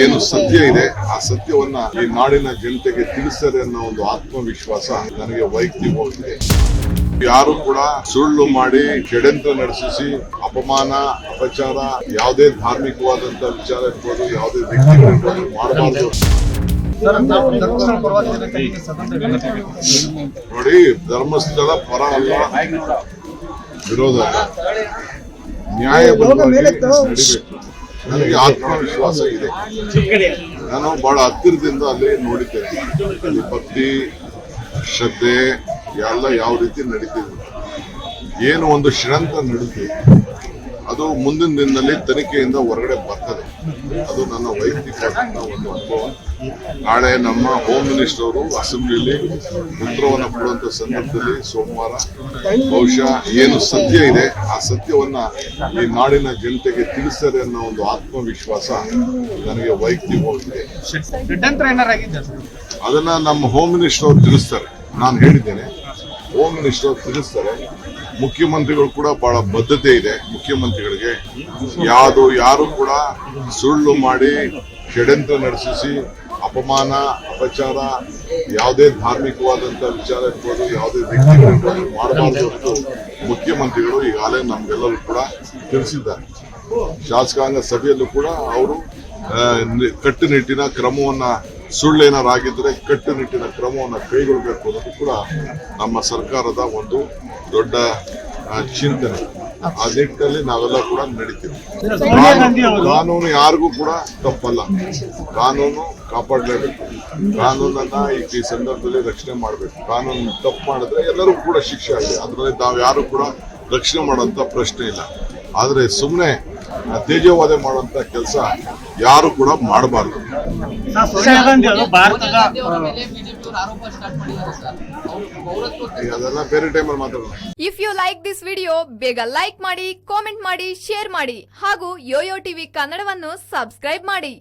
ಏನು ಸತ್ಯ ಇದೆ? ಆ ಸತ್ಯವನ್ನ ಈ ನಾಡಿನ ಜನತೆಗೆ ತಿಳಿಸ್ತಾರೆ ಅನ್ನೋ ಒಂದು ಆತ್ಮವಿಶ್ವಾಸ ನನಗೆ ವೈಯಕ್ತಿಕವಾಗಿದೆ. ಯಾರು ಕೂಡ ಸುಳ್ಳು ಮಾಡಿ ಷಡ್ಯಂತ್ರ ನಡೆಸಿಸಿ ಅಪಮಾನ ಅಪಚಾರ ಯಾವುದೇ ಧಾರ್ಮಿಕವಾದಂತ ವಿಚಾರ ಇರ್ಬೋದು ಯಾವುದೇ ವ್ಯಕ್ತಿ ಇರ್ಬೋದು ಮಾಡಬಾರ್ದು. ನೋಡಿ ಧರ್ಮಸ್ಥಳ ಪರ ಅಲ್ಲ. ವಿರೋಧ. ನ್ಯಾಯ ನ್ಯಾಯಬದ್ಧವಾಗಿ ನಡಿಬೇಕು. ನನಗೆ ಆತ್ಮವಿಶ್ವಾಸ ಇದೆ. ನಾನು ಬಹಳ ಹತ್ತಿರದಿಂದ ಅಲ್ಲಿ ನೋಡಿದ್ದೇನೆ. ಅಲ್ಲಿ ಭಕ್ತಿ, ಶ್ರದ್ಧೆ ಎಲ್ಲ ಯಾವ ರೀತಿ ನಡೀತಿದೆ. ಏನು ಒಂದು ಶ್ರಂತ ನಡೀತಿದೆ. ಅದು ಮುಂದಿನ ದಿನದಲ್ಲಿ ತನಿಖೆಯಿಂದ ಹೊರಗಡೆ ಅದು ನನ್ನ ವೈಯಕ್ತಿಕ ಒಂದು ಅನುಭವ ನಾಳೆ ನಮ್ಮ ಹೋಮ್ ಮಿನಿಸ್ಟರ್ ಅವರು ಅಸೆಂಬ್ಲಿಯಲ್ಲಿ ಉತ್ತರವನ್ನು ಕೊಡುವಂತ ಸಂದರ್ಭದಲ್ಲಿ ಸೋಮವಾರ ಬಹುಶಃ ಏನು ಸತ್ಯ ಇದೆ ಆ ಸತ್ಯವನ್ನ ಈ ನಾಡಿನ ಜನತೆಗೆ ತಿಳಿಸ್ತಾರೆ ಅನ್ನೋ ಒಂದು ಆತ್ಮವಿಶ್ವಾಸ ನನಗೆ ವೈಯಕ್ತಿಕವಾಗಿದೆ. ಅದನ್ನ ನಮ್ಮ ಹೋಮ್ ಮಿನಿಸ್ಟರ್ ಅವರು ತಿಳಿಸ್ತಾರೆ. ನಾನು ಹೇಳಿದ್ದೇನೆ. ಹೋಮ್ ಮಿನಿಸ್ಟರ್ ತಿಳಿಸ್ತಾರೆ ಮುಖ್ಯಮಂತ್ರಿಗಳು ಕೂಡ ಬಹಳ ಬದ್ಧತೆ ಇದೆ ಮುಖ್ಯಮಂತ್ರಿಗಳಿಗೆ. ಯಾವುದು ಯಾರು ಕೂಡ ಸುಳ್ಳು ಮಾಡಿ ಷಡ್ಯಂತ್ರ ನಡೆಸಿಸಿ ಅಪಮಾನ, ಅಪಚಾರ, ಯಾವುದೇ ಧಾರ್ಮಿಕವಾದಂತ ವಿಚಾರ ಇರ್ಬೋದು, ಯಾವುದೇ ವ್ಯಕ್ತಿ ಮಾಡಬಾರ್ದು ಅಂತ ಮುಖ್ಯಮಂತ್ರಿಗಳು ಈಗಾಗಲೇ ನಮ್ಗೆಲ್ಲರೂ ಕೂಡ ತಿಳಿಸಿದ್ದಾರೆ. ಶಾಸಕಾಂಗ ಸಭೆಯಲ್ಲೂ ಕೂಡ ಅವರು ಕಟ್ಟುನಿಟ್ಟಿನ ನಿ- ಕಟ್ಟುನಿಟ್ಟಿನ ಕ್ರಮವನ್ನ ಆಗಿದ್ರೆ ಕಟ್ಟುನಿಟ್ಟಿನ ಕ್ರಮವನ್ನು ಕೈಗೊಳ್ಳಬೇಕು ಅನ್ನೋದು ಕೂಡ ನಮ್ಮ ಸರ್ಕಾರದ ಒಂದು ದೊಡ್ಡ ಚಿಂತನೆ. ಆ ನಿಟ್ಟಿನಲ್ಲಿ ನಾವೆಲ್ಲ ಕೂಡ ನಡೀತೀವಿ. ಕಾನೂನು ಯಾರಿಗೂ ಕೂಡ ತಪ್ಪಲ್ಲ. ಕಾನೂನು ಕಾಪಾಡಲೇಬೇಕು. ಕಾನೂನನ್ನ ಈ ಈ ಸಂದರ್ಭದಲ್ಲಿ ರಕ್ಷಣೆ ಮಾಡಬೇಕು. ಕಾನೂನು ತಪ್ಪು ಮಾಡಿದ್ರೆ ಎಲ್ಲರೂ ಕೂಡ ಶಿಕ್ಷೆ ಆಗಿದೆ ಅದರಲ್ಲಿ ನಾವು ಯಾರು ಕೂಡ ರಕ್ಷಣೆ ಮಾಡುವಂತ ಪ್ರಶ್ನೆ ಇಲ್ಲ. ಆದ್ರೆ ಸುಮ್ಮನೆ ತೇಜವಾದೆ ಮಾಡುವಂತ ಕೆಲಸ ಯಾರು ಕೂಡ ಮಾಡಬಾರದು. ಸರ್ ಸೋನಿಯಾ ಅವರು ಭಾರತದ ಅವರ ಮೇಲೆ ಆರೋಪ ಸ್ಟಾರ್ಟ್ ಮಾಡಿದ್ದಾರೆ ಸರ್. ಅವರು ಪೌರತ್ವ ಈಗ ಅದೆಲ್ಲ ಬೇರೆ ಟೈಮಲ್ಲಿ ಮಾತಾಡೋಣ. If you like this video ಬೇಗ ಲೈಕ್ ಮಾಡಿ ಕಾಮೆಂಟ್ ಮಾಡಿ ಶೇರ್ ಮಾಡಿ ಹಾಗೂ ಯೋಯೋ ಟಿವಿ ಕನ್ನಡವನ್ನು ಸಬ್ಸ್ಕ್ರೈಬ್ ಮಾಡಿ.